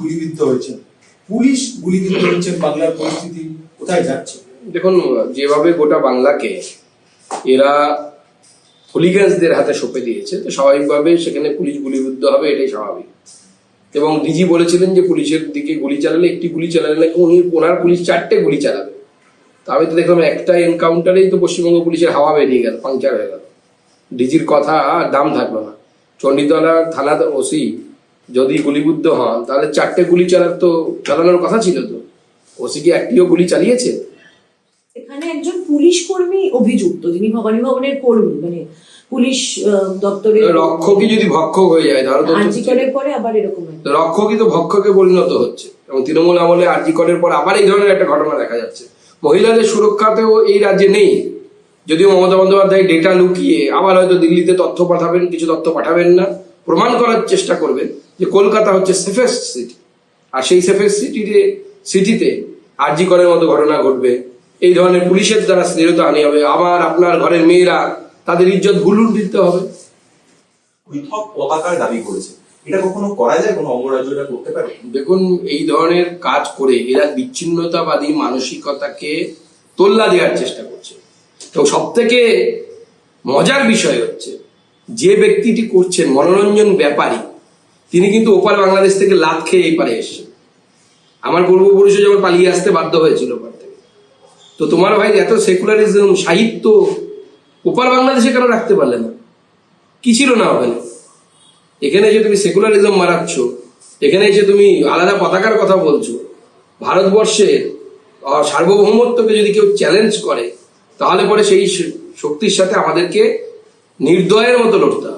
গুলিবিদ্ধ হয়েছেন? পুলিশ গুলিবিদ্ধ হয়েছেন বাংলার পরিস্থিতি কোথায় যাচ্ছে? দেখুন, যেভাবে গোটা বাংলাকে এরা হুলিগান্সদের হাতে সঁপে দিয়েছে, তো স্বাভাবিকভাবে সেখানে পুলিশ গুলিবিদ্ধ হবে, এটাই স্বাভাবিক। এবং ডিজি বলেছিলেন যে পুলিশের দিকে গুলি চালালে, একটি গুলি চালালে নাকি উনি, ওনার পুলিশ চারটে গুলি চালাবে। তা আমি তো দেখলাম একটা এনকাউন্টারেই তো পশ্চিমবঙ্গ পুলিশের হাওয়া বেরিয়ে গেল পাংচার হয়ে গেল। ডিজির কথা দাম থাকল না। চণ্ডীতলা থানা ওসি যদি গুলিবুদ্ধ হন তাহলে চারটে গুলি চালার তো চালানোর কথা ছিল তো। ওসি কি একটিও গুলি চালিয়েছে? এখানে একজন পুলিশ কর্মী অভিযুক্ত যিনি ভবানী ভবনের কর্মী মানে পুলিশ দপ্তরের রক্ষকই যদি ভক্ষক হয়ে যায় তাহলে তো আর্জিকলের পরে আবার এরকম। রক্ষকই তো ভক্ষকে পরিণত হচ্ছে। এবং তৃণমূল আমলে আর্জিকলের পর আবার এই ধরনের একটা ঘটনা দেখা যাচ্ছে। মহিলাদের সুরক্ষাতেও এই রাজ্যে নেই। যদিও মমতা বন্দ্যোপাধ্যায় ডেটা লুকিয়ে আবার হয়তো দিল্লিতে তথ্য পাঠাবেন কিছু তথ্য পাঠাবেন না। প্রমাণ করার চেষ্টা করবেন। যে কলকাতা হচ্ছে সেফেস্ট সিটি আর সেই সেফেস্ট সিটিতে সিটিতে আর্জিকরের মতো ঘটনা ঘটবে। এই ধরনের পুলিশের দ্বারা স্থিরতা আনি হবে। আবার আপনার ঘরের মেয়েরা তাদের ইজ্জত হুলুন দিতে হবে। পৃথক পতাকার দাবি করেছে। এটা কখনো করা যায়? কোনো অঙ্গরাজ্য এটা করতে পারে? দেখুন এই ধরনের কাজ করে এরা বিচ্ছিন্নতাবাদী মানসিকতাকে তোল্লা দেওয়ার চেষ্টা করছে। তো সব থেকে মজার বিষয় হচ্ছে যে ব্যক্তিটি করছেন মনোরঞ্জন ব্যাপারী তিনি কিন্তু ওপার বাংলাদেশ থেকে লাত খেয়ে এই পারে এসছেন। আমার পূর্বপুরুষে যখন পালিয়ে আসতে বাধ্য হয়েছিল ওপার থেকে। তো তোমার ভাই এত সেকুলারিজম সাহিত্য, ওপার বাংলাদেশে কেন রাখতে পারলে না? কি ছিল না ওখানে? এখানে এসে তুমি সেকুলারিজম মারাচ্ছ, এখানে এসে তুমি আলাদা পতাকার কথা বলছো। ভারতবর্ষের সার্বভৌমত্বকে যদি কেউ চ্যালেঞ্জ করে, তাহলে পরে সেই শক্তির সাথে আমাদেরকে নির্দয়ের মতো লড়তে হবে।